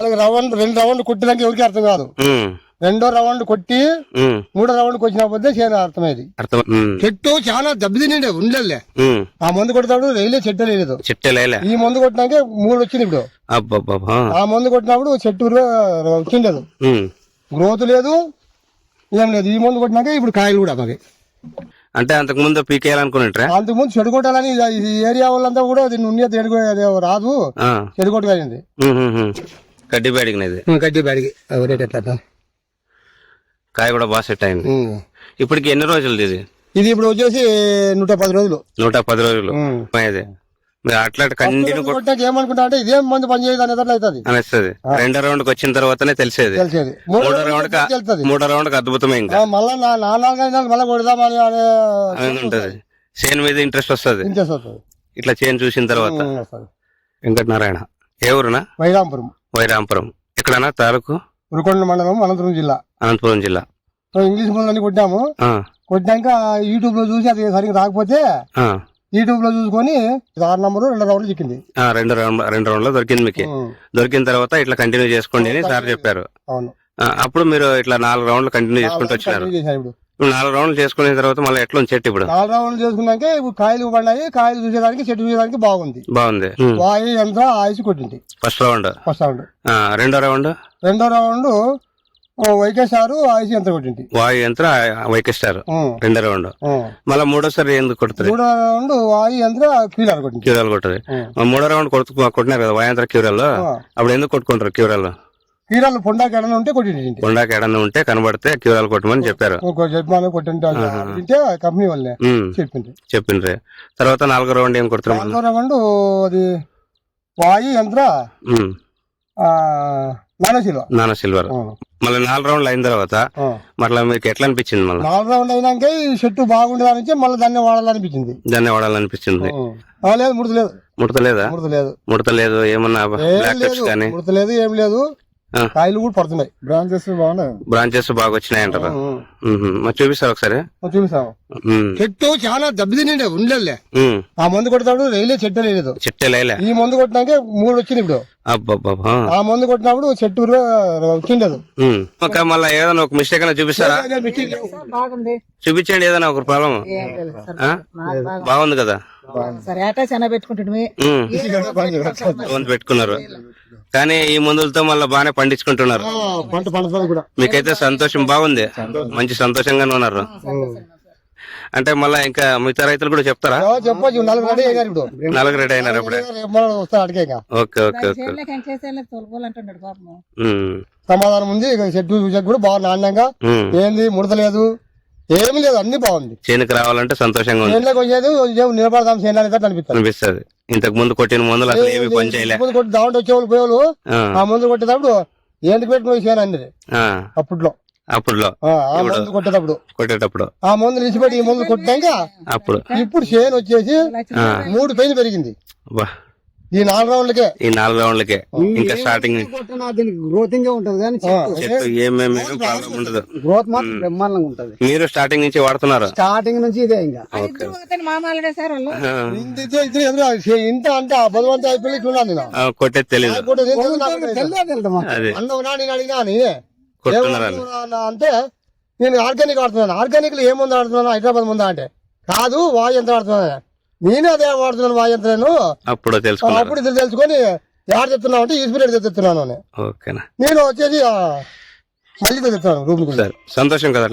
వాళ్ళకి రౌండ్ రెండు రౌండ్ కొట్టినాక ఎవరికి అర్థం కాదు. రెండో రౌండ్ కొట్టి మూడో రౌండ్కి వచ్చినప్పుడు చేను అర్థమైంది. చెట్టు చాలా దెబ్బతిండే ఉండలే. ఆ మందు కొట్టినప్పుడు రైలే చెట్టు లేదు ఈ మందు కొట్టినాక మూడు వచ్చింది ఇప్పుడు. ఆ మందు కొట్టినప్పుడు చెట్టు వచ్చిండదు. గ్రోత్ లేదు ఏం లేదు. ఈ మందు కొట్టినాక ఇప్పుడు కాయలు కూడా మాకు అంటే అంతకు ముందు పీకేయాలనుకున్నట్రా? అంతకుముందు చెడు కొట్టాలని ఈ ఏరియా వాళ్ళంతా కూడా దీన్ని ఉన్నది రాదు. ఆ, గడ్డి బ్యాడిగినది గడ్డి బాడికి రేట్ ఎట్లా కాయ కూడా బాగా సెట్ అయింది. ఇప్పటికి ఎన్ని రోజులు ఇది? ఇది ఇప్పుడు వచ్చేసి నూట పది రోజులు. నూట పది రోజులు. అట్లా కంటిన్యూ ఏమనుకుంటా అంటే ఇదేం మందు పని చేయదు అనేది అవుతుంది. అనిస్తుంది. రెండో రౌండ్కి వచ్చిన తర్వాతనే తెలిసేది. తెలిసేది. మూడో రౌండ్ మూడో రౌండ్కి మళ్ళా నాలుగైదు మళ్ళీ కొడదామని అనే అనేది ఉంటది. చేను మీద ఇంట్రెస్ట్ వస్తుంది. ఇంట్రెస్ట్ వస్తుంది. ఇట్లా చేను చూసిన తర్వాత. వెంకటనారాయణ. ఏ ఊరునా? వైరాంపురం వైరాంపురం ఎక్కడనా తాలూకు? ఉరుకొండ మండలం అనంతపురం జిల్లా. అనంతపురం జిల్లా. ఇంగ్లీష్ మందులన్నీ కొట్టాము. కొట్టాక యూట్యూబ్లో చూసి అది సరిగ్గా రాకపోతే యూట్యూబ్లో చూసుకొని ఆరు నంబరు రెండు రౌండ్లు చిక్కింది ఆ, రెండు రౌండ్ రెండు రౌండ్లో దొరికింది మీకు. దొరికిన తర్వాత ఇట్లా కంటిన్యూ చేసుకోండి అని సార్ చెప్పారు. అవును. అప్పుడు మీరు ఇట్లా నాలుగు రౌండ్లు కంటిన్యూ చేసుకుంటూ వచ్చినారు. నాలుగు రౌండ్లు చేసుకున్న తర్వాత మళ్ళీ ఎట్లా ఉంది చెట్టు ఇప్పుడు? నాలుగు రౌండ్లు చేసుకున్నాక ఇప్పుడు కాయలు పడినాయి కాయలు చూసేదానికి చెట్టు చూసేదానికి బాగుంది. బాగుంది. వాయు యంత్ర ఆయుష్ కొట్టింది. First round. First round. రెండో రౌండ్? రెండో రౌండ్ వైకేసారు ఆయుష్ యంత్ర కొట్టింది. వాయు యంత్ర ఉమ్, రెండో రౌండ్. మళ్ళీ మూడోసారి ఎందుకు కొడుతుంది? మూడో రౌండ్ వాయు యంత్ర కీలర్ కొట్టింది. క్యూరాలు కొట్టదు. మూడో రౌండ్ కొడుతు కొట్టినారు కదా వాయంత్ర క్యూరాలు ఆ. అప్పుడు ఎందుకు కొట్టుకుంటారు క్యూరాలు కీరాలు పొండాకి ఎడన ఉంటే కొట్టింది కొండాకి ఏడన్నా ఉంటే కనబడితే క్యూరాలు కొట్టమని చెప్పారు. చెప్పాను కొట్టింటే కంపెనీ వాళ్ళే చెప్పింది చెప్పిండ్రి. తర్వాత నాలుగో రౌండ్ ఏం కొడుతున్నారు నాలుగో రౌండ్ అది వాయు యంత్ర ఉమ్, నానశిల నాన్న సిల్వర్. మళ్ళీ నాలుగు రౌండ్లు అయిన తర్వాత మళ్ళీ మీకు ఎట్లా అనిపించింది మళ్ళీ? నాలుగు రౌండ్ అయినాక ఈ చెట్టు బాగుండేదానికి మళ్ళీ దాన్ని వాడాలనిపించింది. దాన్ని వాడాలనిపించింది. లేదు ముడత లేదు ముడత లేదా ముడత లేదు ముడత లేదు ఏమన్నా బ్లాక్ కానీ? ముడత లేదు ఏం లేదు. కాయలు కూడా పడుతున్నాయి. బ్రాంచెస్ బాగున్నాయి బ్రాంచెస్ బాగా వచ్చినాయి అంటారు మరి చూపిస్తారు ఒకసారి? చూపిస్తాము ఉమ్, చెట్టు చాలా దెబ్బతిండే ఉండలే. ఉమ్, ఆ మందు కొట్టినప్పుడు రైలే చెట్టు లేదు చెట్టే లేలే ఈ మందు కొట్టినాక మూడు వచ్చింది ఇప్పుడు. ఆ మందు కొట్టినప్పుడు చెట్టు వచ్చిండదు మళ్ళీ ఏదైనా ఒక మిస్టేక్ అయినా చూపిస్తారా? బాగుంది. చూపించండి ఏదైనా ఒక ప్రాబ్లం బాగుంది. కదా? సరే చాలా పెట్టుకుంటుంది పెట్టుకున్నారు. కానీ ఈ మందులతో మళ్ళీ బాగానే పండించుకుంటున్నారు. పంట పండుతుంది కూడా. మీకైతే సంతోషం బాగుంది. మంచి సంతోషంగానే ఉన్నారు. అంటే మళ్ళా ఇంకా మిగతా రైతులు కూడా చెప్తారా? చెప్పొచ్చు. నలుగురు రెడీ అయ్యారు ఇప్పుడు. నలుగు రెడీ అయినారు అప్పుడే రేపు మనం వస్తా అడిగే ఇంకా. Okay okay okay. సమాధానం ఉంది. చెట్టు కూడా బాగా నాణ్యంగా. ఏంది ముడతలేదు. ఏమీ లేదు అన్ని బాగుంది. చేనుకి రావాలంటే సంతోషంగా ఉంది. చేనులోకి వచ్చేది కొంచెం నిలబడదాం అనేటట్టు అనిపిస్తుంది. అనిపిస్తుంది. ఇంతకు ముందు కొట్టిన మందులు అసలు ఏమి పని చేయలే. ముందు కొట్టి దాంట్లో వచ్చేవాళ్ళు పోయేవాళ్ళు ఆ, ఆ మందు కొట్టేటప్పుడు ఏంటి పెట్టుకుని చేయను అన్నది. ఆ, అప్పట్లో. అప్పుడులో. మందు కొట్టేటప్పుడు. కొట్టేటప్పుడు. ఆ మందు నిలిచిపెట్టి ఈ మందు కొట్టాక అప్పుడు. ఇప్పుడు చేను వచ్చేసి మూడు పైన పెరిగింది. అబ్బా. ఈ నాలుగు రౌండ్లకే. ఈ నాలుగు రౌండ్లకే. ఇంకా స్టార్టింగ్ దీనికి గ్రోతింగ్ ఉంటుంది కానీ చెట్టు. ఏమేమి ప్రాబ్లం ఉండదు. గ్రోత్ మాత్రం బ్రహ్మాండంగా ఉంటది. మీరు స్టార్టింగ్ నుంచి వాడుతున్నారు. స్టార్టింగ్ నుంచి ఇదే ఇంకా. మామూలుగా సార్ ఇంత అంటే ఆ బలవంత అయిపోయి తెలీదు. కొట్టే తెలియదు అంటే నేను ఆర్గానిక్ ఆడుతున్నాను ఆర్గానిక్లో ఏ ముందు ఆడుతున్నాను హైదరాబాద్ ముందా అంటే. కాదు వాయంత్రం ఆడుతున్నాను నేనే అదే వాడుతున్నాను వాయంత్రాను అప్పుడు తెలుసుకున్నారు అప్పుడు తెలుసుకొని ఎవరు చెప్తున్నావు అంటే ఈస్పిరేట్ చెప్తున్నాను అని. ఓకేనా? నేను వచ్చేసి మళ్ళీ చెప్తున్నాను రూమ్ సంతోషం కదా